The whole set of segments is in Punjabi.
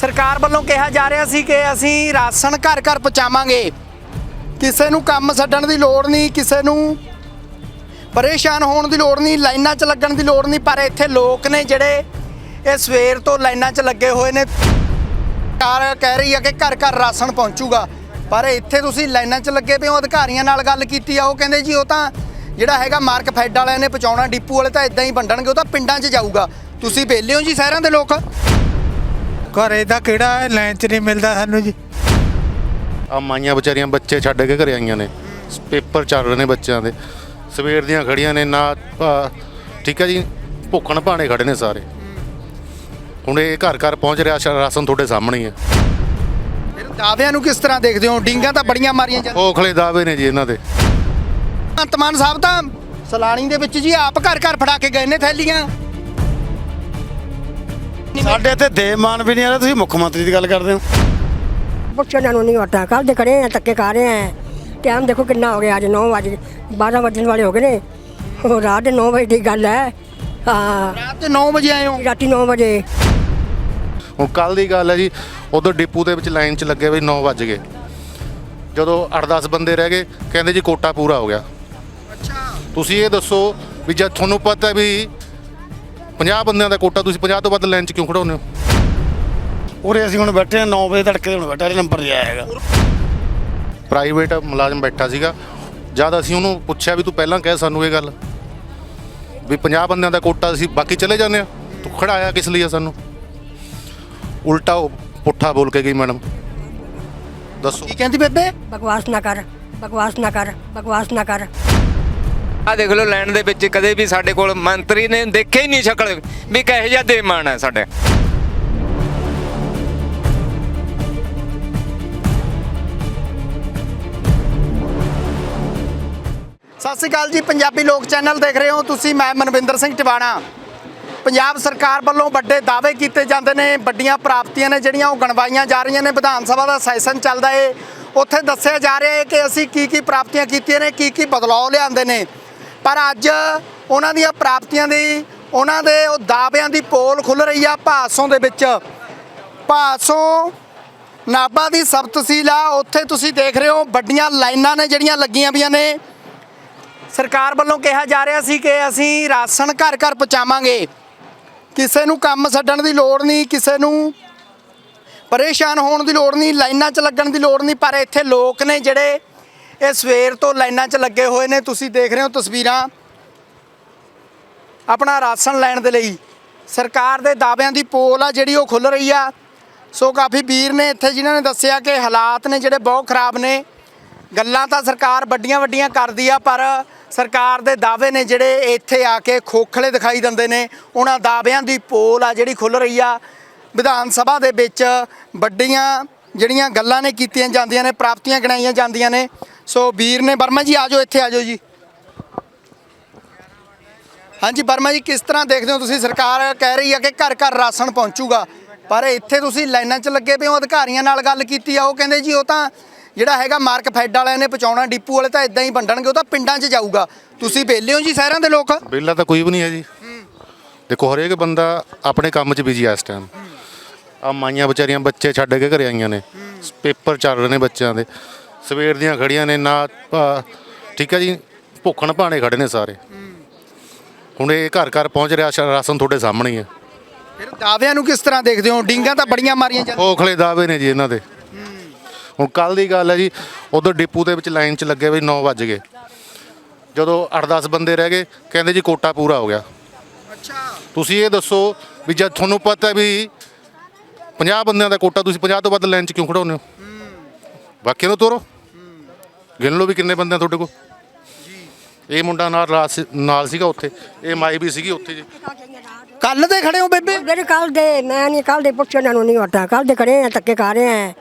ਸਰਕਾਰ ਵੱਲੋਂ ਕਿਹਾ ਜਾ ਰਿਹਾ ਸੀ ਕਿ ਅਸੀਂ ਰਾਸ਼ਨ ਘਰ ਘਰ ਪਹੁੰਚਾਵਾਂਗੇ। ਕਿਸੇ ਨੂੰ ਕੰਮ ਛੱਡਣ ਦੀ ਲੋੜ ਨਹੀਂ, ਕਿਸੇ ਨੂੰ ਪਰੇਸ਼ਾਨ ਹੋਣ ਦੀ ਲੋੜ ਨਹੀਂ, ਲਾਈਨਾਂ 'ਚ ਲੱਗਣ ਦੀ ਲੋੜ ਨਹੀਂ, ਪਰ ਇੱਥੇ ਲੋਕ ਨੇ ਜਿਹੜੇ ਇਹ ਸਵੇਰ ਤੋਂ ਲਾਈਨਾਂ 'ਚ ਲੱਗੇ ਹੋਏ ਨੇ। ਸਰਕਾਰ ਕਹਿ ਰਹੀ ਆ ਕਿ ਘਰ ਘਰ ਰਾਸ਼ਨ ਪਹੁੰਚੂਗਾ, ਪਰ ਇੱਥੇ ਤੁਸੀਂ ਲਾਈਨਾਂ 'ਚ ਲੱਗੇ ਪਏ ਹੋ, ਅਧਿਕਾਰੀਆਂ ਨਾਲ ਗੱਲ ਕੀਤੀ ਆ, ਉਹ ਕਹਿੰਦੇ ਜੀ ਉਹ ਤਾਂ ਜਿਹੜਾ ਹੈਗਾ ਮਾਰਕ ਫੈਡ ਵਾਲਿਆਂ ਨੇ ਪਹੁੰਚਾਉਣਾ, ਡਿਪੂ ਵਾਲੇ ਤਾਂ ਇਦਾਂ ਹੀ ਵੰਡਣਗੇ, ਉਹ ਤਾਂ ਪਿੰਡਾਂ 'ਚ ਜਾਊਗਾ। ਤੁਸੀਂ ਵਿਹਲੇ ਹੋ ਜੀ ਸ਼ਹਿਰਾਂ ਦੇ ਲੋਕ? ਘਰੇ ਦਾ ਕਿਹੜਾ ਲਾਈਨ 'ਚ ਨਹੀਂ ਮਿਲਦਾ ਸਾਨੂੰ ਜੀ? ਆ ਮਾਈਆਂ ਵਿਚਾਰੀਆਂ ਬੱਚੇ ਛੱਡ ਕੇ ਘਰੇ ਆਈਆਂ ਨੇ। ਪੇਪਰ ਚੱਲ ਰਹੇ ਨੇ ਬੱਚਿਆਂ ਦੇ। ਸਵੇਰ ਦੀਆਂ ਖੜੀਆਂ ਨੇ ਨਾ ਭਾ- ਠੀਕ ਹੈ ਜੀ ਭੁੱਖਣ ਭਾਣੇ ਖੜੇ ਨੇ ਸਾਰੇ। ਹੁਣ ਇਹ ਘਰ ਘਰ ਪਹੁੰਚ ਰਿਹਾ ਸ਼- ਰਾਸ਼ਨ ਤੁਹਾਡੇ ਸਾਹਮਣੇ ਹੀ ਹੈ ਫਿਰ ਦਾਅਵਿਆਂ ਨੂੰ ਕਿਸ ਤਰ੍ਹਾਂ ਦੇਖਦੇ ਹੋ? ਡਿੰਗਾਂ ਤਾਂ ਬੜੀਆਂ ਮਾਰੀਆਂ ਜਾਂਦੀਆਂ। ਖੋਖਲੇ ਦਾਅਵੇ ਨੇ ਜੀ ਇਹਨਾਂ ਦੇ। ਭਗਵੰਤ ਮਾਨ ਸਾਹਿਬ ਤਾਂ ਸਲਾਣੀ ਦੇ ਵਿੱਚ ਜੀ ਆਪ ਘਰ ਘਰ ਫੜਾ ਕੇ ਗਏ ਨੇ ਥੈਲੀਆਂ। ਸਾਡੇ ਇੱਥੇ ਦੇਮਾਨ ਵੀ ਨਹੀਂ ਆ ਰਿਹਾ ਤੁਸੀਂ ਮੁੱਖ ਮੰਤਰੀ ਦੀ ਗੱਲ ਕਰਦੇ ਹੋ। ਪੁੱਛਣ ਨੂੰ ਨਹੀਂ ਹੋਤਾ ਕੱਲ ਦੇ ਖੜੇ ਆ ਤੱਕੇ ਖਾ ਰਹੇ ਆ। ਟਾਈਮ ਦੇਖੋ ਕਿੰਨਾ ਹੋ ਗਿਆ ਅੱਜ 9 ਵਜੇ 12 ਵਜਣ ਵਾਲੇ ਹੋ ਗਏ ਨੇ। ਉਹ ਰਾਤ ਦੇ 9 ਵਜੇ ਦੀ ਗੱਲ ਹੈ। ਹਾਂ। ਰਾਤ ਦੇ 9 ਵਜੇ ਆਏ ਹੋ? ਰਾਤੀ 9 ਵਜੇ। ਹੁਣ ਕੱਲ ਦੀ ਗੱਲ ਹੈ ਜੀ ਉਧਰ ਡਿਪੂ ਦੇ ਵਿੱਚ ਲਾਈਨ 'ਚ ਲੱਗੇ ਵੀ 9 ਵੱਜ ਗਏ। ਜਦੋਂ 8-10 ਬੰਦੇ ਰਹਿ ਗਏ ਕਹਿੰਦੇ ਜੀ ਕੋਟਾ ਪੂਰਾ ਹੋ ਗਿਆ। ਅੱਛਾ। ਤੁਸੀਂ ਇਹ ਦੱਸੋ ਵੀ ਜਦ ਤੁਹਾਨੂੰ ਪਤਾ ਵੀ 50 ਬੰਦਿਆਂ ਦਾ ਕੋਟਾ ਤੁਸੀਂ 50 ਤੋਂ ਵੱਧ ਲਾਈਨ 'ਚ ਕਿਉਂ ਖੜਾਉਂਦੇ ਹੋ? ਉਰੇ ਅਸੀਂ ਹੁਣ ਬੈਠੇ ਆ 9 ਵਜੇ ਤੜਕੇ ਦੇ ਹੁਣ ਬੈਠਾ ਨੰਬਰ ਨਹੀਂ ਆਇਆ ਹੈਗਾ। ਪ੍ਰਾਈਵੇਟ ਮੁਲਾਜ਼ਮ ਬੈਠਾ ਸੀਗਾ। ਜਦ ਅਸੀਂ ਉਹਨੂੰ ਪੁੱਛਿਆ ਵੀ ਤੂੰ ਪਹਿਲਾਂ ਕਹਿ ਸਾਨੂੰ ਇਹ ਗੱਲ ਵੀ 50 ਬੰਦਿਆਂ ਦਾ ਕੋਟਾ ਅਸੀਂ ਬਾਕੀ ਚਲੇ ਜਾਂਦੇ ਆ ਤੂੰ ਖੜਾਇਆ ਕਿਸ ਲਈ ਆ ਸਾਨੂੰ? ਉਲਟਾ ਉਹ ਪੁੱਠਾ ਬੋਲ ਕੇ ਗਈ ਮੈਡਮ। ਦੱਸੋ। ਕੀ ਕਹਿੰਦੀ ਬੇਬੇ? ਬਕਵਾਸ ਨਾ ਕਰ ਬਕਵਾਸ ਨਾ ਕਰ ਬਕਵਾਸ ਨਾ ਕਰ। ਆ ਦੇਖ ਲਓ ਲੈਣ ਦੇ ਵਿੱਚ ਕਦੇ ਵੀ ਸਾਡੇ ਕੋਲ ਮੰਤਰੀ ਨੇ ਦੇਖਿਆ ਹੀ ਨਹੀਂ ਸ਼ਕਲ ਵੀ ਕਿਹੋ ਜਿਹਾ ਦੇਮਾਨ ਹੈ ਸਾਡੇ। ਸਤਿ ਸ਼੍ਰੀ ਅਕਾਲ ਜੀ, ਪੰਜਾਬੀ ਲੋਕ ਚੈਨਲ ਦੇਖ ਰਹੇ ਹੋ ਤੁਸੀਂ, ਮੈਂ ਮਨਵਿੰਦਰ ਸਿੰਘ ਟਿਵਾਣਾ। ਪੰਜਾਬ ਸਰਕਾਰ ਵੱਲੋਂ ਵੱਡੇ ਦਾਅਵੇ ਕੀਤੇ ਜਾਂਦੇ ਨੇ, ਵੱਡੀਆਂ ਪ੍ਰਾਪਤੀਆਂ ਨੇ ਜਿਹੜੀਆਂ ਉਹ ਗਣਵਾਈਆਂ ਜਾ ਰਹੀਆਂ ਨੇ, ਵਿਧਾਨ ਸਭਾ ਦਾ ਸੈਸ਼ਨ ਚੱਲਦਾ ਏ। ਉੱਥੇ ਦੱਸਿਆ ਜਾ ਰਿਹਾ ਹੈ ਕਿ ਅਸੀਂ ਕੀ ਕੀ ਪ੍ਰਾਪਤੀਆਂ ਕੀਤੀਆਂ ਨੇ ਕੀ ਕੀ ਬਦਲਾਅ ਲਿਆਂਦੇ ਨੇ। ਪਰ ਅੱਜ ਉਹਨਾਂ ਦੀਆਂ ਪ੍ਰਾਪਤੀਆਂ ਦੀ, ਉਹਨਾਂ ਦੇ ਉਹ ਦਾਅਵਿਆਂ ਦੀ ਪੋਲ ਖੁੱਲ ਰਹੀ ਆ ਭਾਸੋਂ ਦੇ ਵਿੱਚ। ਭਾਸੋਂ ਨਾਭਾ ਦੀ ਸਬ ਤਹਿਸੀਲ ਆ, ਉੱਥੇ ਤੁਸੀਂ ਦੇਖ ਰਹੇ ਹੋ ਵੱਡੀਆਂ ਲਾਈਨਾਂ ਨੇ ਜਿਹੜੀਆਂ ਲੱਗੀਆਂ ਵੀਆਂ ਨੇ। ਸਰਕਾਰ ਵੱਲੋਂ ਕਿਹਾ ਜਾ ਰਿਹਾ ਸੀ ਕਿ ਅਸੀਂ ਰਾਸ਼ਨ ਘਰ ਘਰ ਪਹੁੰਚਾਵਾਂਗੇ। ਕਿਸੇ ਨੂੰ ਕੰਮ ਛੱਡਣ ਦੀ ਲੋੜ ਨਹੀਂ, ਕਿਸੇ ਨੂੰ ਪਰੇਸ਼ਾਨ ਹੋਣ ਦੀ ਲੋੜ ਨਹੀਂ, ਲਾਈਨਾਂ 'ਚ ਲੱਗਣ ਦੀ ਲੋੜ ਨਹੀਂ, ਪਰ ਇੱਥੇ ਲੋਕ ਨੇ ਜਿਹੜੇ ਇਹ ਸਵੇਰ ਤੋਂ ਲਾਈਨਾਂ 'ਚ ਲੱਗੇ ਹੋਏ ਨੇ, ਤੁਸੀਂ ਦੇਖ ਰਹੇ ਹੋ ਤਸਵੀਰਾਂ। ਆਪਣਾ ਰਾਸ਼ਨ ਲੈਣ ਦੇ ਲਈ ਸਰਕਾਰ ਦੇ ਦਾਅਵਿਆਂ ਦੀ ਪੋਲ ਆ ਜਿਹੜੀ ਉਹ ਖੁੱਲ ਰਹੀ ਆ। ਸੋ ਕਾਫੀ ਵੀਰ ਨੇ ਇੱਥੇ ਜਿਨ੍ਹਾਂ ਨੇ ਦੱਸਿਆ ਕਿ ਹਾਲਾਤ ਨੇ ਜਿਹੜੇ ਬਹੁਤ ਖਰਾਬ ਨੇ। ਗੱਲਾਂ ਤਾਂ ਸਰਕਾਰ ਵੱਡੀਆਂ ਵੱਡੀਆਂ ਕਰਦੀ ਆ, ਪਰ ਸਰਕਾਰ ਦੇ ਦਾਅਵੇ ਨੇ ਜਿਹੜੇ ਇੱਥੇ ਆ ਕੇ ਖੋਖਲੇ ਦਿਖਾਈ ਦਿੰਦੇ ਨੇ। ਉਹਨਾਂ ਦਾਅਵਿਆਂ ਦੀ ਪੋਲ ਆ ਜਿਹੜੀ ਖੁੱਲ ਰਹੀ ਆ। ਵਿਧਾਨ ਸਭਾ ਦੇ ਵਿੱਚ ਵੱਡੀਆਂ ਜਿਹੜੀਆਂ ਗੱਲਾਂ ਨੇ ਕੀਤੀਆਂ ਜਾਂਦੀਆਂ ਨੇ, ਪ੍ਰਾਪਤੀਆਂ ਗਿਣਾਈਆਂ ਜਾਂਦੀਆਂ ਨੇ। ਸੋ ਵੀਰ ਨੇ, ਵਰਮਾ ਜੀ ਆਜੋ ਇੱਥੇ ਆਜੋ ਜੀ। ਹਾਂਜੀ, ਵਰਮਾ ਜੀ, ਕਿਸ ਤਰ੍ਹਾਂ ਦੇਖਦੇ ਹੋ ਤੁਸੀਂ? ਸਰਕਾਰ ਕਹਿ ਰਹੀ ਆ ਕਿ ਘਰ ਘਰ ਰਾਸ਼ਨ ਪਹੁੰਚੂਗਾ, ਪਰ ਇੱਥੇ ਤੁਸੀਂ ਲਾਈਨਾਂ 'ਚ ਲੱਗੇ ਪਏ ਹੋ, ਅਧਿਕਾਰੀਆਂ ਨਾਲ ਗੱਲ ਕੀਤੀ ਆ, ਉਹ ਕਹਿੰਦੇ ਜੀ, ਉਹ ਤਾਂ ਜਿਹੜਾ ਹੈਗਾ ਮਾਰਕ ਫੈਡ ਵਾਲਿਆਂ ਨੇ ਪਹੁੰਚਾਉਣਾ, ਡਿਪੂ ਵਾਲੇ ਤਾਂ ਇਦਾਂ ਹੀ ਵੰਡਣਗੇ, ਉਹ ਤਾਂ ਪਿੰਡਾਂ 'ਚ ਜਾਊਗਾ। ਤੁਸੀਂ ਵਿਹਲੇ ਹੋ ਜੀ ਸ਼ਹਿਰਾਂ ਦੇ ਲੋਕ? ਵਿਹਲਾ ਤਾਂ ਕੋਈ ਵੀ ਨਹੀਂ ਹੈ ਜੀ। ਦੇਖੋ, ਹਰੇਕ ਬੰਦਾ ਆਪਣੇ ਕੰਮ 'ਚ ਬਿਜ਼ੀ ਆ ਇਸ ਟਾਈਮ ਆ ਮਾਈਆਂ ਵਿਚਾਰੀਆਂ ਬੱਚੇ ਛੱਡ ਕੇ ਘਰੇ ਆਈਆਂ ਨੇ। ਪੇਪਰ ਚੱਲ ਰਹੇ ਨੇ ਬੱਚਿਆਂ ਦੇ। ਸਵੇਰ ਦੀਆਂ ਖੜੀਆਂ ਨੇ ਨਾ ਭਾ- ਠੀਕ ਹੈ ਜੀ ਭੁੱਖਣ ਭਾਣੇ ਖੜੇ ਨੇ ਸਾਰੇ। ਹੁਣ ਇਹ ਘਰ ਘਰ ਪਹੁੰਚ ਰਿਹਾ ਸ਼- ਰਾਸ਼ਨ ਤੁਹਾਡੇ ਸਾਹਮਣੇ ਹੀ ਹੈ। ਫਿਰ ਦਾਅਵਿਆਂ ਨੂੰ ਕਿਸ ਤਰ੍ਹਾਂ ਦੇਖਦੇ ਹੋ? ਡਿੰਗਾਂ ਤਾਂ ਬੜੀਆਂ ਮਾਰੀਆਂ ਜਾਂਦੀਆਂ। ਖੋਖਲੇ ਦਾਅਵੇ ਨੇ ਜੀ ਇਹਨਾਂ ਦੇ। ਹੁਣ ਕੱਲ ਦੀ ਗੱਲ ਹੈ ਜੀ ਉਧਰ ਡਿਪੂ ਦੇ ਵਿੱਚ ਲਾਈਨ 'ਚ ਲੱਗੇ ਵੀ 9 ਵੱਜ ਗਏ। ਜਦੋਂ 8-10 ਬੰਦੇ ਰਹਿ ਗਏ ਕਹਿੰਦੇ ਜੀ ਕੋਟਾ ਪੂਰਾ ਹੋ ਗਿਆ। ਅੱਛਾ। ਤੁਸੀਂ ਇਹ ਦੱਸੋ ਵੀ ਜਦ ਤੁਹਾਨੂੰ ਪਤਾ ਵੀ 50 ਬੰਦਿਆਂ ਦਾ ਕੋਟਾ ਤੁਸੀਂ 50 ਤੋਂ ਵੱਧ ਲਾਈਨ 'ਚ ਕਿਉਂ ਖੜਾਉਂਦੇ ਹੋ? ਬਾਕੀ ਨੂੰ ਤੋਰੋ। ਗਿਣ ਲਓ ਵੀ ਕਿੰਨੇ ਬੰਦੇ ਆ ਤੁਹਾਡੇ ਕੋਲ? ਇਹ ਮੁੰਡਾ ਨਾਲ ਰਾਤ ਸੀ- ਨਾਲ ਸੀਗਾ ਉੱਥੇ। ਇਹ ਮਾਈ ਵੀ ਸੀਗੀ ਉੱਥੇ ਜੀ। ਕੱਲ ਦੇ ਖੜੇ ਹੋ ਬੇਬੇ? ਮੇਰੇ ਕੱਲ ਦੇ ਮੈਂ ਨਹੀਂ ਕੱਲ ਦੇ ਪੁੱਛਣ ਨੂੰ ਨਹੀਂ ਹੋਤਾ ਕੱਲ ਦੇ ਖੜੇ ਆ ਤੱਕੇ ਖਾ ਰਹੇ ਆ।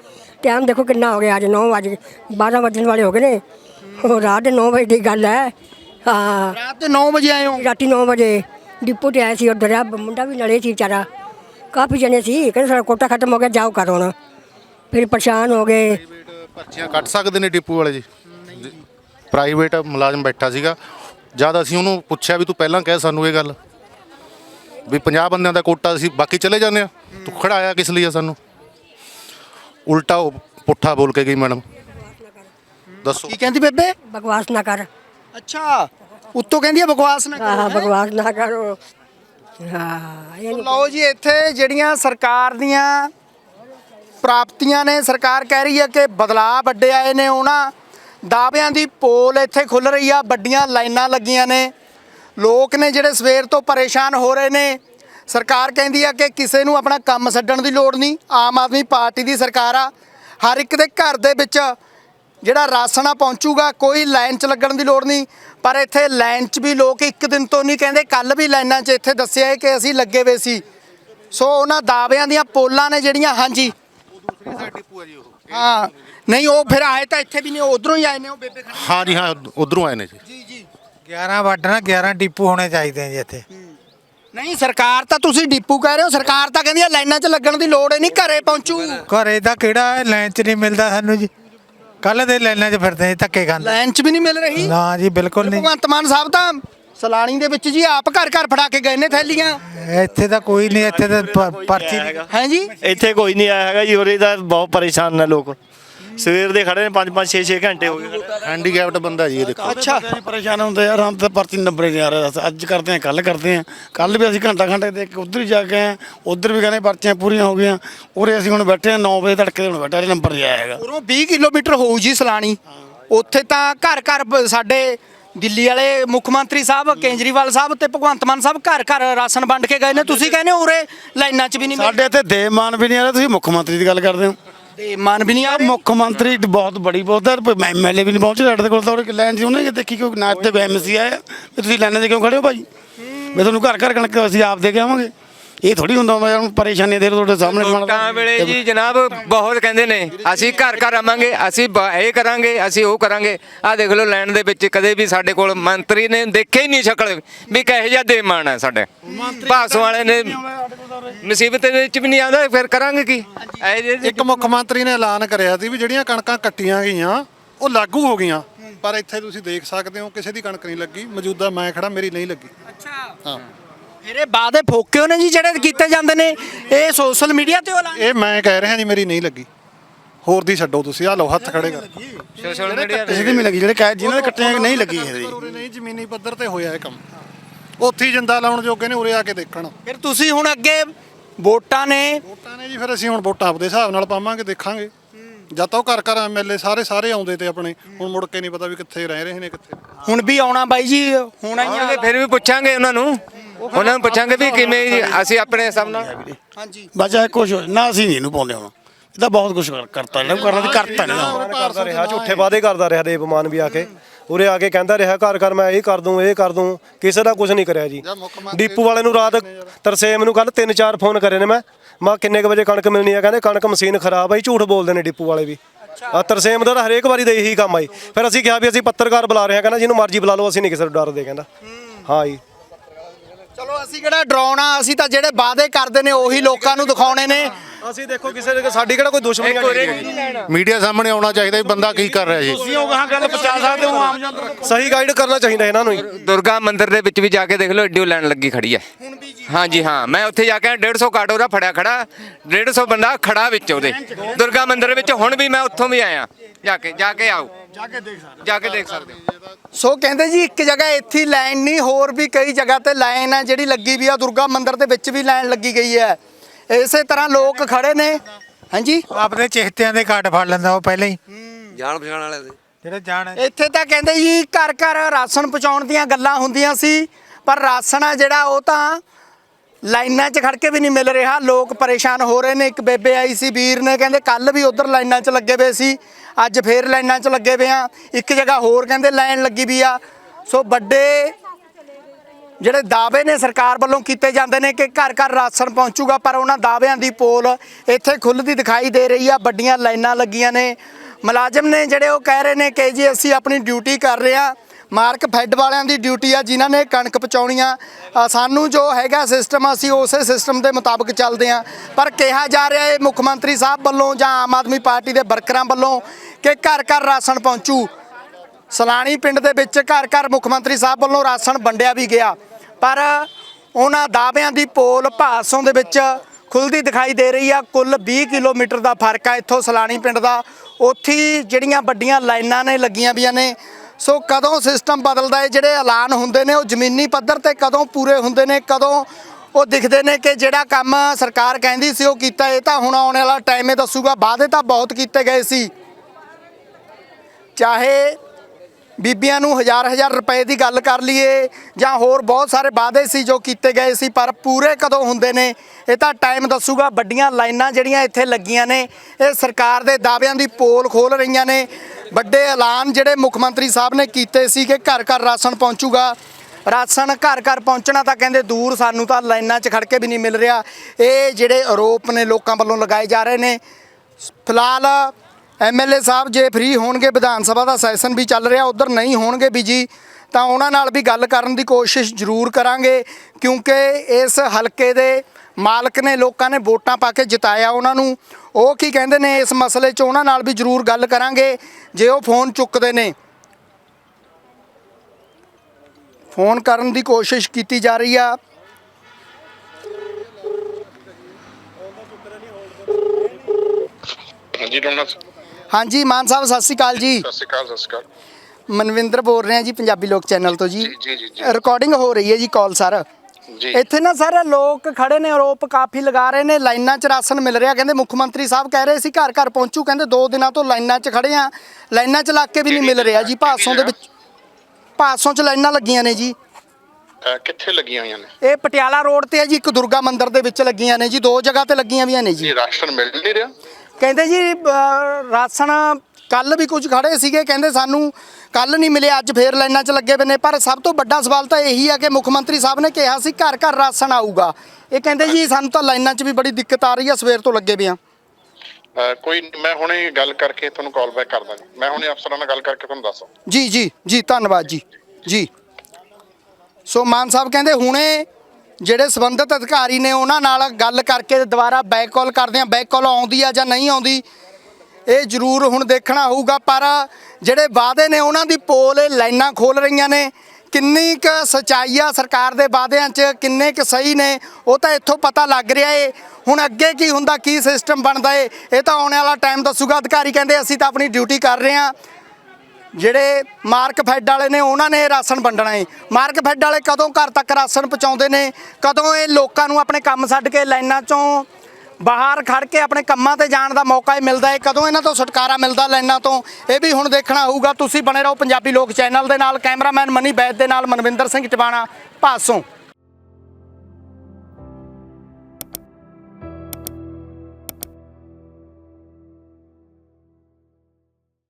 ਟਾਈਮ ਦੇਖੋ ਕਿੰਨਾ ਹੋ ਗਿਆ ਅੱਜ 9 ਵਜੇ 12 ਵਜਣ ਵਾਲੇ ਹੋ ਗਏ ਨੇ। ਉਹ ਰਾਤ ਦੇ 9 ਵਜੇ ਦੀ ਗੱਲ ਹੈ। ਹਾਂ। ਰਾਤ ਦੇ 9 ਵਜੇ ਆਏ ਹੋ? ਰਾਤੀ 9 ਵਜੇ ਡਿਪੂ ਤੇ ਆਏ ਸੀ ਉਧਰ ਆ ਮੁੰਡਾ ਵੀ ਨਲੇ ਸੀ ਵਿਚਾਰਾ। ਕਾਫੀ ਜਣੇ ਸੀ ਕਹਿੰਦੇ ਸਾਡਾ ਕੋਟਾ ਖਤਮ ਹੋ ਗਿਆ ਜਾਓ ਕਰ ਹੁਣ। ਫਿਰ ਪਰੇਸ਼ਾਨ ਹੋ ਗਏ। ਪਰਚੀਆਂ ਕੱਟ ਸਕਦੇ ਨੇ ਡਿਪੂ ਵਾਲੇ ਜੀ। ਪ੍ਰਾਈਵੇਟ ਮੁਲਾਜ਼ਮ ਬੈਠਾ ਸੀਗਾ। ਜਦ ਅਸੀਂ ਉਹਨੂੰ ਪੁੱਛਿਆ ਵੀ ਤੂੰ ਪਹਿਲਾਂ ਕਹਿ ਸਾਨੂੰ ਇਹ ਗੱਲ ਵੀ 50 ਬੰਦਿਆਂ ਦਾ ਕੋਟਾ ਅਸੀਂ ਬਾਕੀ ਚਲੇ ਜਾਂਦੇ ਆ ਤੂੰ ਖੜਾਇਆ ਕਿਸ ਲਈ ਆ ਸਾਨੂੰ? ਉਲਟਾ ਉਹ ਪੁੱਠਾ ਬੋਲ ਕੇ ਗਈ ਮੈਡਮ। ਦੱਸੋ। ਕੀ ਕਹਿੰਦੀ ਬੇਬੇ? ਬਕਵਾਸ ਨਾ ਕਰ। ਅੱਛਾ ਉੱਤੋਂ ਕਹਿੰਦੀ ਆ ਬਕਵਾਸ ਨਾ ਹਾਂ ਕਰੋ ਬਕਵਾਸ ਨਾ ਕਰੋ ਹਾਂ ਇਹ ਲਓ ਜੀ ਇੱਥੇ ਜਿਹੜੀਆਂ ਸਰਕਾਰ ਦੀਆਂ ਪ੍ਰਾਪਤੀਆਂ ਨੇ ਸਰਕਾਰ ਕਹਿ ਰਹੀ ਹੈ ਕਿ ਬਦਲਾਅ ਵੱਡੇ ਆਏ ਨੇ ਉਹਨਾਂ। ਦਾਅਵਿਆਂ ਦੀ ਪੋਲ ਇੱਥੇ ਖੁੱਲ ਰਹੀ ਆ, ਵੱਡੀਆਂ ਲਾਈਨਾਂ ਲੱਗੀਆਂ ਨੇ। ਲੋਕ ਨੇ ਜਿਹੜੇ ਸਵੇਰ ਤੋਂ ਪਰੇਸ਼ਾਨ ਹੋ ਰਹੇ ਨੇ, ਸਰਕਾਰ ਕਹਿੰਦੀ ਆ ਕਿ ਕਿਸੇ ਨੂੰ ਆਪਣਾ ਕੰਮ ਛੱਡਣ ਦੀ ਲੋੜ ਨਹੀਂ। ਆਮ ਆਦਮੀ ਪਾਰਟੀ ਦੀ ਸਰਕਾਰ ਆ। ਹਰ ਇੱਕ ਦੇ ਘਰ ਦੇ ਵਿੱਚ ਜਿਹੜਾ ਰਾਸ਼ਨ ਆ ਪਹੁੰਚੂਗਾ, ਕੋਈ ਲਾਈਨ 'ਚ ਲੱਗਣ ਦੀ ਲੋੜ ਨਹੀਂ। ਪਰ ਇੱਥੇ ਲਾਈਨ 'ਚ ਵੀ ਲੋਕ ਇੱਕ ਦਿਨ ਤੋਂ ਨਹੀਂ ਕਹਿੰਦੇ ਕੱਲ ਵੀ ਲਾਈਨਾਂ 'ਚ ਇੱਥੇ ਦੱਸਿਆ ਹੈ ਕਿ ਅਸੀਂ ਲੱਗੇ ਹੋਏ ਸੀ। ਸੋ ਉਹਨਾਂ ਦਾਅਵਿਆਂ ਦੀਆਂ ਪੋਲਾਂ ਨੇ ਜਿਹੜੀਆਂ, ਹਾਂਜੀ। ਹਾਂ ਨਹੀਂ ਉਹ ਫਿਰ ਆਏ ਤਾਂ ਇੱਥੇ ਵੀ ਨਹੀਂ ਉਧਰੋਂ ਹੀ ਆਏ ਨੇ ਉਹ ਬੇਬੇ ਖੜੀ। ਹਾਂ ਜੀ ਹਾਂ ਉਧਰੋਂ ਆਏ ਨੇ ਜੀ। ਜੀ ਜੀ। 11 ਵੱਢ ਨਾ 11 ਡਿਪੂ ਹੋਣੇ ਚਾਹੀਦੇ ਆ ਜੀ ਇੱਥੇ। ਨਹੀਂ ਸਰਕਾਰ ਤਾਂ ਤੁਸੀਂ ਡਿਪੂ ਕਹਿ ਰਹੇ ਹੋ ਸਰਕਾਰ ਤਾਂ ਕਹਿੰਦੀ ਆ ਲਾਈਨਾਂ 'ਚ ਲੱਗਣ ਦੀ ਲੋੜ ਹੀ ਨਹੀਂ ਘਰੇ ਪਹੁੰਚੂ। ਘਰੇ ਦਾ ਕਿਹੜਾ ਲਾਈਨ 'ਚ ਨਹੀਂ ਮਿਲਦਾ ਸਾਨੂੰ ਜੀ। ਕੱਲ ਦੇ ਲਾਈਨਾਂ 'ਚ ਫਿਰਦੇ ਜੀ ਧੱਕੇ ਖਾਂਦੇ। ਲਾਈਨ 'ਚ ਵੀ ਨਹੀਂ ਮਿਲ ਰਹੀ। ਨਾ ਜੀ ਬਿਲਕੁਲ ਨਹੀਂ। ਭਗਵੰਤ ਮਾਨ ਸਾਹਿਬ ਤਾਂ ਸਲਾਣੀ ਦੇ ਵਿੱਚ ਜੀ ਆਪ ਘਰ ਘਰ ਫੜਾ ਕੇ ਗਏ ਨੇ ਥੈਲੀਆਂ। ਇੱਥੇ ਤਾਂ ਕੋਈ ਨਹੀਂ ਇੱਥੇ ਤਾਂ ਪ- ਪਰਚੀ ਹੈ ਜੀ? ਇੱਥੇ ਕੋਈ ਨਹੀਂ ਆਇਆ ਹੈਗਾ ਜੀ ਉਰੇ ਤਾਂ ਬਹੁਤ ਪਰੇਸ਼ਾਨ ਨੇ ਲੋਕ। ਸਵੇਰ ਦੇ ਖੜੇ ਨੇ 5 5 6 6 ਘੰਟੇ ਹੋ ਗਏ ਹੈਂਡੀਕੈਪਟ ਬੰਦਾ ਜੀ ਇਹ ਦੇਖੋ। ਅੱਛਾ। ਪਰੇਸ਼ਾਨ ਹੁੰਦੇ ਯਾਰ ਹਮ ਤਾਂ ਪਰਚੀ ਨੰਬਰ ਨਹੀਂ ਆ। ਰਿਹਾ ਦੱਸ ਅੱਜ ਕਰਦੇ ਆ ਕੱਲ ਕਰਦੇ ਆ। ਕੱਲ ਵੀ ਅਸੀਂ ਘੰਟਾ ਘੰਟੇ ਦੇਖ ਕੇ ਉਧਰ ਹੀ ਜਾ ਕੇ ਆਏ ਉਧਰ ਵੀ ਕਹਿੰਦੇ ਪਰਚੀਆਂ ਪੂਰੀਆਂ ਹੋ ਗਈਆਂ। ਉਰੇ ਅਸੀਂ ਹੁਣ ਬੈਠੇ ਆ 9 ਵਜੇ ਤੜਕੇ ਦੇ ਹੁਣ ਬੈਠਾ ਇਹ ਨੰਬਰ ਨਹੀਂ ਆਇਆ ਹੈਗਾ। ਉਰੋਂ 20 ਕਿਲੋਮੀਟਰ ਹੋਊ ਜੀ ਸਲਾਣੀ। ਉੱਥੇ ਤਾਂ ਘਰ ਘਰ ਬ- ਸਾਡੇ ਦਿੱਲੀ ਵਾਲੇ ਮੁੱਖ ਮੰਤਰੀ ਸਾਹਿਬ ਕੇਜਰੀਵਾਲ ਸਾਹਿਬ ਤੇ ਭਗਵੰਤ ਮਾਨ ਸਾਹਿਬ ਘਰ ਘਰ ਰਾਸ਼ਨ ਵੰਡ ਕੇ ਗਏ ਨੇ। ਤੁਸੀਂ ਕਹਿੰਦੇ ਹੋ ਉਰੇ ਲਾਈਨਾਂ 'ਚ ਵੀ ਨਹੀਂ ਸਾਡੇ ਇੱਥੇ ਦੇਮਾਨ ਵੀ ਨਹੀਂ ਆ ਰਿਹਾ ਤੁਸੀਂ ਮੁੱਖ ਮੰਤਰੀ ਦੀ ਗੱਲ ਕਰਦੇ ਹੋ। ਤੇ ਮਨ ਵੀ ਨਹੀਂ ਆ ਰਿਹਾ। ਮੁੱਖ ਮੰਤਰੀ ਬਹੁਤ ਬੜੀ ਬਹੁਤ ਹੈ ਐਮਐਲਏ ਵੀ ਨਹੀਂ ਪਹੁੰਚੇ ਸਾਡੇ ਕੋਲ ਤਾਂ ਉਹ ਲਾਈਨ 'ਚ ਉਹਨੇ ਦੇਖੀ ਕਿਉਂ ਨਾ ਇੱਥੇ ਐਮਸੀ ਆਇਆ ਵੀ ਤੁਸੀਂ ਲਾਈਨਾਂ 'ਚ ਕਿਉਂ ਖੜੇ ਹੋ ਭਾਈ? ਮੈਂ ਤੁਹਾਨੂੰ ਘਰ ਘਰ ਕਣਕ ਅਸੀਂ ਆਪ ਦੇ ਕੇ ਆਵਾਂਗੇ। ਇਹ ਥੋੜੀ ਹੁੰਦਾ ਹੁੰਦਾ ਯਾਰ ਪਰੇਸ਼ਾਨੀ ਦੇ ਤੁਹਾਡੇ ਸਾਹਮਣੇ ਵੋਟਾਂ ਵੇਲੇ ਜੀ ਜਨਾਬ ਬਹੁਤ ਕਹਿੰਦੇ ਨੇ ਅਸੀਂ ਘਰ ਘਰ ਆਵਾਂਗੇ ਅਸੀਂ ਬ- ਇਹ ਕਰਾਂਗੇ ਅਸੀਂ ਉਹ ਕਰਾਂਗੇ। ਆਹ ਦੇਖ ਲਓ ਲੈਣ ਦੇ ਵਿੱਚ ਕਦੇ ਵੀ ਸਾਡੇ ਕੋਲ ਮੰਤਰੀ ਨੇ ਦੇਖੇ ਹੀ ਨਹੀਂ ਸ਼ਕਲ ਵੀ ਕਹੇ ਜਿਹਾ ਦੇ ਮਾਣ ਹੈ ਸਾਡੇ। ਭਾਸੋਂ ਵਾਲੇ ਨੇ ਮੁਸੀਬਤ ਦੇ ਵਿੱਚ ਵੀ ਨਹੀਂ ਆਉਂਦਾ ਫਿਰ ਕਰਾਂਗੇ ਕੀ? ਇਹ ਇੱਕ ਮੁੱਖ ਮੰਤਰੀ ਨੇ ਐਲਾਨ ਕਰਿਆ ਸੀ ਵੀ ਜਿਹੜੀਆਂ ਕਣਕਾਂ ਕੱਟੀਆਂ ਗਈਆਂ ਉਹ ਲਾਗੂ ਹੋ ਗਈਆਂ। ਪਰ ਇੱਥੇ ਤੁਸੀਂ ਦੇਖ ਸਕਦੇ ਹੋ ਕਿਸੇ ਦੀ ਕਣਕ ਨਹੀਂ ਲੱਗੀ। ਮੌਜੂਦਾ ਮੈਂ ਖੜਾ ਮੇਰੀ ਨਹੀਂ ਲੱਗੀ। ਹਾਂ। ਫਿਰ ਇਹ ਵਾਅਦੇ ਫੋਕਿਓ ਨੇ ਜੀ ਜਿਹੜੇ ਕੀਤੇ ਜਾਂਦੇ ਨੇ ਇਹ ਸੋਸ਼ਲ ਮੀਡੀਆ ਤੇ ਉਹ ਐਲਾਨ- ਇਹ ਮੈਂ ਕਹਿ ਰਿਹਾ ਜੀ ਮੇਰੀ ਨਹੀਂ ਲੱਗੀ। ਹੋਰ ਦੀ ਛੱਡੋ ਤੁਸੀਂ ਆ ਲਓ ਹੱਥ ਖੜੇ ਕਰ। ਸੋਸ਼ਲ ਮੀਡੀਆ ਕਿਸੇ ਦੀ ਨਹੀਂ ਲੱਗੀ ਜਿਹੜੇ ਕਹਿ ਜਿਨ੍ਹਾਂ ਦੇ ਕੱਟੀਆਂ ਨਹੀਂ ਲੱਗੀ ਇਹਦੀ ਉਰੇ ਨਹੀਂ ਜ਼ਮੀਨੀ ਪੱਧਰ ਤੇ ਹੋਇਆ ਇਹ ਕੰਮ। ਉੱਥੇ ਹੀ ਜਿੰਦਾ ਲਾਉਣ ਜੋਗੇ ਨੇ ਉਰੇ ਆ ਕੇ ਦੇਖਣ। ਫਿਰ ਤੁਸੀਂ ਹੁਣ ਅੱਗੇ ਵੋਟਾਂ ਨੇ ਵੋਟਾਂ ਨੇ ਜੀ ਫਿਰ ਅਸੀਂ ਹੁਣ ਵੋਟਾਂ ਆਪਦੇ ਹਿਸਾਬ ਨਾਲ ਪਾਵਾਂਗੇ ਦੇਖਾਂਗੇ। ਜਦ ਤੱਕ ਉਹ ਘਰ ਘਰ ਐਮਐਲਏ ਸਾਰੇ ਸਾਰੇ ਆਉਂਦੇ ਤੇ ਆਪਣੇ। ਹੁਣ ਮੁੜ ਕੇ ਨਹੀਂ ਪਤਾ ਵੀ ਕਿੱਥੇ ਰਹਿ ਰਹੇ ਨੇ ਕਿੱਥੇ ਹੁਣ ਵੀ ਆਉਣਾ ਬਾਈ ਜੀ ਹੋਣਾ ਹੀ ਆ ਆਉਣਗੇ ਫਿਰ ਵੀ ਪੁੱਛਾਂਗੇ ਉਹਨਾਂ ਨੂੰ। ਉਹਨਾਂ ਨੂੰ ਪੁੱਛਾਂਗੇ ਵੀ ਕਿਵੇਂ ਜੀ ਅਸੀਂ ਆਪਣੇ ਹਿਸਾਬ ਨਾਲ। ਹਾਂਜੀ। ਬਚਾ ਕੁਝ ਨਾ ਅਸੀਂ ਨਹੀਂ ਇਹਨੂੰ ਪਾਉਂਦੇ ਹੁਣ। ਇਹ ਤਾਂ ਬਹੁਤ ਕੁਝ ਕਰਤਾ ਜਿਹੜਾ ਕਰਨਾ ਤੇ ਕਰਤਾ ਨਹੀਂ ਕਰਦਾ ਰਿਹਾ ਝੂਠੇ ਵਾਅਦੇ ਕਰਦਾ ਰਿਹਾ ਦੇਵਮਾਨ ਵੀ ਆ ਕੇ। ਉਰੇ ਆ ਕੇ ਕਹਿੰਦਾ ਰਿਹਾ ਘਰ ਘਰ ਮੈਂ ਇਹ ਕਰ ਦੂੰ ਇਹ ਕਰ ਦੂੰ। ਕਿਸੇ ਦਾ ਕੁਝ ਨਹੀਂ ਕਰਿਆ ਜੀ। ਡੀਪੂ ਵਾਲੇ ਨੂੰ ਰਾਤ ਤਰਸੇਮ ਨੂੰ ਕੱਲ ਤਿੰਨ ਚਾਰ ਫੋਨ ਕਰੇ ਨੇ ਮੈਂ। ਮਾ ਕਿੰਨੇ ਕੁ ਵਜੇ ਕਣਕ ਮਿਲਣੀ ਆ? ਕਹਿੰਦੇ ਕਣਕ ਮਸ਼ੀਨ ਖਰਾਬ ਆਈ ਝੂਠ ਬੋਲਦੇ ਨੇ ਡੀਪੂ ਵਾਲੇ ਵੀ। ਆ ਤਰਸੇਮ ਦਾ ਤਾਂ ਹਰੇਕ ਵਾਰੀ ਦਾ ਇਹੀ ਕੰਮ ਆਈ ਫਿਰ ਅਸੀਂ ਕਿਹਾ ਵੀ ਅਸੀਂ ਪੱਤਰਕਾਰ ਬੁਲਾ ਰਹੇ ਹਾਂ ਕਹਿੰਦਾ ਜਿਹਨੂੰ ਮਰਜ਼ੀ ਬੁਲਾ ਲਓ ਅਸੀਂ ਨਹੀਂ ਕਿਸੇ ਨੂੰ ਡਰਦੇ ਕਹਿੰਦਾ। ਹਾਂ ਜੀ। ਚਲੋ ਅਸੀਂ ਕਿਹੜਾ ਡਰਾਉਣਾ? ਅਸੀਂ ਤਾਂ ਜਿਹੜੇ ਵਾਅਦੇ ਕਰਦੇ ਨੇ ਉਹੀ ਲੋਕਾਂ ਨੂੰ ਦਿਖਾਉਣੇ ਨੇ। ਅਸੀਂ ਦੇਖੋ ਕਿਸੇ ਦੇ ਸਾਡੀ ਕਿਹੜਾ ਕੋਈ ਦੁਸ਼ਮਣੀ ਨਹੀਂ ਮੀਡੀਆ ਸਾਹਮਣੇ ਆਉਣਾ ਚਾਹੀਦਾ ਵੀ ਬੰਦਾ ਕੀ ਕਰ ਰਿਹਾ ਜੀ। ਤੁਸੀਂ ਉਹ ਗੱਲ ਪਹੁੰਚਾ ਸਕਦੇ ਹੋ ਆਮ ਜਨਤਾ ਸਹੀ ਗਾਈਡ ਕਰਨਾ ਚਾਹੀਦਾ ਇਹਨਾਂ ਨੂੰ ਹੀ। ਦੁਰਗਾ ਮੰਦਿਰ ਦੇ ਵਿੱਚ ਵੀ ਜਾ ਕੇ ਦੇਖ ਲਓ ਏਡੀ ਲਾਈਨ ਲੱਗੀ ਖੜੀ ਹੈ। ਹਾਂਜੀ ਹਾਂ। ਮੈਂ ਉੱਥੇ ਜਾ ਕੇ 150 ਕਾਟ ਉਹਦਾ ਫੜਿਆ ਖੜਾ। 150 ਬੰਦਾ ਖੜਾ ਵਿੱਚ ਉਹਦੇ। ਦੁਰਗਾ ਮੰਦਿਰ ਵਿੱਚ ਹੁਣ ਵੀ ਮੈਂ ਉੱਥੋਂ ਵੀ ਆਇਆ। ਜਾ ਕੇ ਜਾ ਕੇ ਆਓ। ਜਾ ਕੇ ਦੇਖ ਸਕਦੇ ਜਾ ਕੇ ਦੇਖ ਸਕਦੇ। ਸੋ ਕਹਿੰਦੇ ਜੀ ਇੱਕ ਜਗ੍ਹਾ ਇੱਥੇ ਲਾਈਨ ਨਹੀਂ ਹੋਰ ਵੀ ਕਈ ਜਗ੍ਹਾ ਤੇ ਲਾਈਨ ਹੈ ਜਿਹੜੀ ਲੱਗੀ ਵੀ ਆ। ਦੁਰਗਾ ਮੰਦਿਰ ਦੇ ਵਿੱਚ ਵੀ ਲਾਈਨ ਲੱਗੀ ਗਈ ਹੈ। ਇਸੇ ਤਰ੍ਹਾਂ ਲੋਕ ਖੜੇ ਨੇ। ਹਾਂਜੀ? ਆਪਣੇ ਚਿਹਤਿਆਂ ਦੇ ਕਾਟ ਫੜ ਲੈਂਦਾ ਉਹ ਪਹਿਲਾਂ ਹੀ। ਜਾਣ ਪਛਾਣ ਵਾਲੇ ਦੇ। ਜਿਹੜੇ ਜਾਣ। ਇੱਥੇ ਤਾਂ ਕਹਿੰਦੇ ਜੀ ਘਰ ਘਰ ਰਾਸ਼ਨ ਪਹੁੰਚਾਉਣ ਦੀਆਂ ਗੱਲਾਂ ਹੁੰਦੀਆਂ ਸੀ। ਪਰ ਰਾਸ਼ਨ ਆ ਜਿਹੜਾ ਉਹ ਤਾਂ ਲਾਈਨਾਂ 'ਚ ਖੜ ਕੇ ਵੀ ਨਹੀਂ ਮਿਲ ਰਿਹਾ। ਲੋਕ ਪਰੇਸ਼ਾਨ ਹੋ ਰਹੇ ਨੇ। ਇੱਕ ਬੇਬੇ ਆਈ ਸੀ ਵੀਰ ਨੇ, ਕਹਿੰਦੇ ਕੱਲ ਵੀ ਉਧਰ ਲਾਈਨਾਂ 'ਚ ਲੱਗੇ ਪਏ ਸੀ। ਅੱਜ ਫੇਰ ਲਾਈਨਾਂ 'ਚ ਲੱਗੇ ਪਏ ਆ। ਇੱਕ ਜਗ੍ਹਾ ਹੋਰ ਕਹਿੰਦੇ ਲਾਈਨ ਲੱਗੀ ਵੀ ਆ। ਸੋ ਵੱਡੇ ਜਿਹੜੇ ਦਾਅਵੇ ਨੇ ਸਰਕਾਰ ਵੱਲੋਂ ਕੀਤੇ ਜਾਂਦੇ ਨੇ ਕਿ ਘਰ ਘਰ ਰਾਸ਼ਨ ਪਹੁੰਚੂਗਾ, ਪਰ ਉਹਨਾਂ ਦਾਅਵਿਆਂ ਦੀ ਪੋਲ ਇੱਥੇ ਖੁੱਲ੍ਹਦੀ ਦਿਖਾਈ ਦੇ ਰਹੀ ਆ। ਵੱਡੀਆਂ ਲਾਈਨਾਂ ਲੱਗੀਆਂ ਨੇ। ਮੁਲਾਜ਼ਮ ਨੇ ਜਿਹੜੇ ਉਹ ਕਹਿ ਰਹੇ ਨੇ ਕਿ ਜੀ ਅਸੀਂ ਆਪਣੀ ਡਿਊਟੀ ਕਰ ਰਹੇ ਆ। ਮਾਰਕ ਫੈੱਡ ਵਾਲਿਆਂ ਦੀ ਡਿਊਟੀ ਆ, ਜਿਨ੍ਹਾਂ ਨੇ ਕਣਕ ਪਹੁੰਚਾਉਣੀ ਆ। ਸਾਨੂੰ ਜੋ ਹੈਗਾ ਸਿਸਟਮ, ਅਸੀਂ ਉਸੇ ਸਿਸਟਮ ਦੇ ਮੁਤਾਬਕ ਚੱਲਦੇ ਆ। ਪਰ ਕਿਹਾ ਜਾ ਰਿਹਾ ਹੈ ਮੁੱਖ ਮੰਤਰੀ ਸਾਹਿਬ ਵੱਲੋਂ ਜਾਂ ਆਮ ਆਦਮੀ ਪਾਰਟੀ ਦੇ ਵਰਕਰਾਂ ਵੱਲੋਂ ਕਿ ਘਰ ਘਰ ਰਾਸ਼ਨ ਪਹੁੰਚੂ। ਸਲਾਣੀ ਪਿੰਡ ਦੇ ਵਿੱਚ ਘਰ ਘਰ ਮੁੱਖ ਮੰਤਰੀ ਸਾਹਿਬ ਵੱਲੋਂ ਰਾਸ਼ਨ ਵੰਡਿਆ ਵੀ ਗਿਆ। ਪਰ ਉਹਨਾਂ ਦਾਅਵਿਆਂ ਦੀ ਪੋਲ ਭਾਸੋਂ ਦੇ ਵਿੱਚ ਖੁੱਲਦੀ ਦਿਖਾਈ ਦੇ ਰਹੀ ਆ। ਕੁੱਲ 20 ਕਿਲੋਮੀਟਰ ਦਾ ਫ਼ਰਕ ਆ ਇੱਥੋਂ ਸਲਾਣੀ ਪਿੰਡ ਦਾ। ਉੱਥੇ ਜਿਹੜੀਆਂ ਵੱਡੀਆਂ ਲਾਈਨਾਂ ਨੇ ਲੱਗੀਆਂ ਵੀਆਂ ਨੇ ਸੋ ਕਦੋਂ ਸਿਸਟਮ ਬਦਲਦਾ ਹੈ? ਜਿਹੜੇ ਐਲਾਨ ਹੁੰਦੇ ਨੇ, ਉਹ ਜ਼ਮੀਨੀ ਪੱਧਰ ਤੇ ਕਦੋਂ ਪੂਰੇ ਹੁੰਦੇ ਨੇ? ਕਦੋਂ ਉਹ ਦਿਖਦੇ ਨੇ ਕਿ ਜਿਹੜਾ ਕੰਮ ਸਰਕਾਰ ਕਹਿੰਦੀ ਸੀ ਉਹ ਕੀਤਾ, ਇਹ ਤਾਂ ਹੁਣ ਆਉਣ ਵਾਲਾ ਟਾਈਮ ਇਹ ਦੱਸੂਗਾ। ਵਾਅਦੇ ਤਾਂ ਬਹੁਤ ਕੀਤੇ ਗਏ ਸੀ। ਚਾਹੇ ਬੀਬੀਆਂ ਨੂੰ ਹਜ਼ਾਰ ਹਜ਼ਾਰ ਰੁਪਏ ਦੀ ਗੱਲ ਕਰ ਲਈਏ ਜਾਂ ਹੋਰ ਬਹੁਤ ਸਾਰੇ ਵਾਅਦੇ ਸੀ ਜੋ ਕੀਤੇ ਗਏ ਸੀ, ਪਰ ਪੂਰੇ ਕਦੋਂ ਹੁੰਦੇ ਨੇ? ਇਹ ਤਾਂ ਟਾਈਮ ਦੱਸੂਗਾ, ਵੱਡੀਆਂ ਲਾਈਨਾਂ ਜਿਹੜੀਆਂ ਇੱਥੇ ਲੱਗੀਆਂ ਨੇ, ਇਹ ਸਰਕਾਰ ਦੇ ਦਾਅਵਿਆਂ ਦੀ ਪੋਲ ਖੋਲ ਰਹੀਆਂ ਨੇ। ਵੱਡੇ ਐਲਾਨ ਜਿਹੜੇ ਮੁੱਖ ਮੰਤਰੀ ਸਾਹਿਬ ਨੇ ਕੀਤੇ ਸੀ ਕਿ ਘਰ ਘਰ ਰਾਸ਼ਨ ਪਹੁੰਚੂਗਾ। ਰਾਸ਼ਨ ਘਰ ਘਰ ਪਹੁੰਚਣਾ ਤਾਂ ਕਹਿੰਦੇ ਦੂਰ ਸਾਨੂੰ ਤਾਂ ਲਾਈਨਾਂ 'ਚ ਖੜ ਕੇ ਵੀ ਨਹੀਂ ਮਿਲ ਰਿਹਾ। ਇਹ ਜਿਹੜੇ ਆਰੋਪ ਨੇ ਲੋਕਾਂ ਵੱਲੋਂ ਲਗਾਏ ਜਾ ਰਹੇ ਨੇ। ਫਿਲਹਾਲ ਐਮਐਲਏ ਸਾਹਿਬ ਜੇ ਫ੍ਰੀ ਹੋਣਗੇ, ਵਿਧਾਨ ਸਭਾ ਦਾ ਸੈਸ਼ਨ ਵੀ ਚੱਲ ਰਿਹਾ, ਉਧਰ ਨਹੀਂ ਹੋਣਗੇ ਬੀਜੀ, ਤਾਂ ਉਹਨਾਂ ਨਾਲ ਵੀ ਗੱਲ ਕਰਨ ਦੀ ਕੋਸ਼ਿਸ਼ ਜ਼ਰੂਰ ਕਰਾਂਗੇ, ਕਿਉਂਕਿ ਇਸ ਹਲਕੇ ਦੇ ਮਾਲਕ ਨੇ ਲੋਕਾਂ ਨੇ ਵੋਟਾਂ ਪਾ ਕੇ ਜਿਤਾਇਆ ਉਹਨਾਂ ਨੂੰ। ਉਹ ਕੀ ਕਹਿੰਦੇ ਨੇ, ਇਸ ਮਸਲੇ 'ਚ ਉਹਨਾਂ ਨਾਲ ਵੀ ਜ਼ਰੂਰ ਗੱਲ ਕਰਾਂਗੇ, ਜੇ ਉਹ ਫੋਨ ਚੁੱਕਦੇ ਨੇ। ਫੋਨ ਕਰਨ ਦੀ ਕੋਸ਼ਿਸ਼ ਕੀਤੀ ਜਾ ਰਹੀ ਆ। ਹਾਂਜੀ ਡੋਨਾ ਹਾਂਜੀ ਮਾਨ ਸਾਹਿਬ ਸਤਿ ਸ਼੍ਰੀ ਅਕਾਲ ਜੀ। ਸ਼੍ਰੀ ਅਕਾਲ ਸਤਿ ਸ਼੍ਰੀ ਅਕਾਲ। ਮਨਵਿੰਦਰ ਬੋਲ ਰਹੇ ਜੀ ਪੰਜਾਬੀ ਲੋਕ ਚੈਨਲ ਤੋਂ ਜੀ। ਜੀ, ਜੀ, ਜੀ। ਰਿਕਾਰਡਿੰਗ ਹੋ ਰਹੀ ਹੈ ਜੀ ਕਾਲ ਸਰ। ਜੀ। ਇੱਥੇ ਨਾ ਸਾਰੇ ਲੋਕ ਖੜੇ ਨੇ ਆਰੋਪ ਕਾਫੀ ਲਗਾ ਰਹੇ ਨੇ ਲਾਈਨਾਂ 'ਚ ਰਾਸ਼ਨ ਮਿਲ ਰਿਹਾ ਕਹਿੰਦੇ ਮੁੱਖ ਮੰਤਰੀ ਸਾਹਿਬ ਕਹਿ ਰਹੇ ਸੀ ਘਰ ਘਰ ਪਹੁੰਚੂ ਕਹਿੰਦੇ ਦੋ ਦਿਨਾਂ ਤੋਂ ਲਾਈਨਾਂ 'ਚ ਖੜੇ ਆ ਲਾਈਨਾਂ 'ਚ ਲੱਗ ਕੇ ਵੀ ਨਹੀਂ ਮਿਲ ਰਿਹਾ ਜੀ ਭਾਸੋਂ ਦੇ ਵਿੱਚ। ਭਾਸੋਂ 'ਚ ਲਾਈਨਾਂ ਲੱਗੀਆਂ ਨੇ ਜੀ। ਅਹ ਕਿੱਥੇ ਲੱਗੀਆਂ ਹੋਈਆਂ ਨੇ? ਇਹ ਪਟਿਆਲਾ ਰੋਡ ਤੇ ਹੈ ਜੀ ਇੱਕ ਦੁਰਗਾ ਮੰਦਿਰ ਦੇ ਵਿੱਚ ਲੱਗੀਆਂ ਨੇ ਜੀ ਦੋ ਜਗ੍ਹਾ ਤੇ ਲੱਗੀਆਂ ਵੀਆਂ ਨੇ ਜੀ। ਜੀ ਰਾਸ਼ਨ ਮਿਲ ਨਹੀਂ ਰਿਹਾ। ਕਹਿੰਦੇ ਜੀ ਰਾਸ਼ਨ ਕੱਲ ਵੀ ਕੁਝ ਖੜੇ ਸੀਗੇ ਕਹਿੰਦੇ ਸਾਨੂੰ ਕੱਲ ਨਹੀਂ ਮਿਲਿਆ ਅੱਜ ਫੇਰ ਲਾਈਨਾਂ 'ਚ ਲੱਗੇ ਪਏ ਨੇ। ਪਰ ਸਭ ਤੋਂ ਵੱਡਾ ਸਵਾਲ ਤਾਂ ਇਹੀ ਆ ਕਿ ਮੁੱਖ ਮੰਤਰੀ ਸਾਹਿਬ ਨੇ ਕਿਹਾ ਸੀ ਘਰ ਘਰ ਰਾਸ਼ਨ ਆਊਗਾ। ਇਹ ਕਹਿੰਦੇ ਜੀ ਸਾਨੂੰ ਤਾਂ ਲਾਈਨਾਂ 'ਚ ਵੀ ਬੜੀ ਦਿੱਕਤ ਆ ਰਹੀ ਆ ਸਵੇਰ ਤੋਂ ਲੱਗੇ ਪਏ ਆ। ਅਹ ਕੋਈ ਮੈਂ ਹੁਣੇ ਗੱਲ ਕਰਕੇ ਤੁਹਾਨੂੰ ਕਾਲ ਬੈਕ ਕਰਦਾ ਜੀ। ਮੈਂ ਹੁਣੇ ਅਫਸਰਾਂ ਨਾਲ ਗੱਲ ਕਰਕੇ ਤੁਹਾਨੂੰ ਦੱਸਾਂ ਜੀ ਜੀ ਜੀ ਧੰਨਵਾਦ ਜੀ। ਜੀ। ਸੋ ਮਾਨ ਸਾਹਿਬ ਕਹਿੰਦੇ ਹੁਣੇ ਜਿਹੜੇ ਸੰਬੰਧਿਤ ਅਧਿਕਾਰੀ ਨੇ ਉਹਨਾਂ ਨਾਲ ਗੱਲ ਕਰਕੇ ਦੁਬਾਰਾ ਬੈਕ ਕਾਲ ਕਰਦੇ ਆ। ਬੈਕ ਕਾਲ ਆਉਂਦੀ ਆ ਜਾਂ ਨਹੀਂ ਆਉਂਦੀ, ਇਹ ਜ਼ਰੂਰ ਹੁਣ ਦੇਖਣਾ ਹੋਊਗਾ। ਪਰ ਜਿਹੜੇ ਵਾਅਦੇ ਨੇ ਉਹਨਾਂ ਦੀ ਪੋਲ ਲਾਈਨਾਂ ਖੋਲ ਰਹੀਆਂ ਨੇ। ਕਿੰਨੀ ਕੁ ਸਚਾਈ ਆ ਸਰਕਾਰ ਦੇ ਵਾਅਦਿਆਂ 'ਚ, ਕਿੰਨੇ ਕੁ ਸਹੀ ਨੇ, ਉਹ ਤਾਂ ਇੱਥੋਂ ਪਤਾ ਲੱਗ ਰਿਹਾ ਏ। ਹੁਣ ਅੱਗੇ ਕੀ ਹੁੰਦਾ, ਕੀ ਸਿਸਟਮ ਬਣਦਾ ਏ, ਇਹ ਤਾਂ ਆਉਣ ਵਾਲਾ ਟਾਈਮ ਦੱਸੂਗਾ। ਅਧਿਕਾਰੀ ਕਹਿੰਦੇ, ਅਸੀਂ ਤਾਂ ਆਪਣੀ ਡਿਊਟੀ ਕਰ ਰਹੇ ਹਾਂ ਜਿਹੜੇ ਮਾਰਕ ਫੈਡ ਵਾਲੇ ਨੇ, ਉਹਨਾਂ ਨੇ ਇਹ ਰਾਸ਼ਨ ਵੰਡਣਾ ਏ। ਮਾਰਕ ਫੈੱਡ ਵਾਲੇ ਕਦੋਂ ਘਰ ਤੱਕ ਰਾਸ਼ਨ ਪਹੁੰਚਾਉਂਦੇ ਨੇ? ਕਦੋਂ ਇਹ ਲੋਕਾਂ ਨੂੰ ਆਪਣੇ ਕੰਮ ਛੱਡ ਕੇ ਲਾਈਨਾਂ ਚੋਂ ਬਾਹਰ ਖੜ ਕੇ ਆਪਣੇ ਕੰਮਾਂ ਤੇ ਜਾਣ ਦਾ ਮੌਕਾ ਹੀ ਮਿਲਦਾ ਏ? ਕਦੋਂ ਇਹਨਾਂ ਤੋਂ ਛੁਟਕਾਰਾ ਮਿਲਦਾ ਲਾਈਨਾਂ ਤੋਂ? ਇਹ ਵੀ ਹੁਣ ਦੇਖਣਾ ਹੋਊਗਾ। ਤੁਸੀਂ ਬਣੇ ਰਹੋ ਪੰਜਾਬੀ ਲੋਕ ਚੈਨਲ ਦੇ ਨਾਲ। ਕੈਮਰਾਮੈਨ ਮਨੀ ਬੈਦ ਦੇ ਨਾਲ ਮਨਵਿੰਦਰ ਸਿੰਘ ਟਿਵਾਣਾ ਪਾਸੋਂ।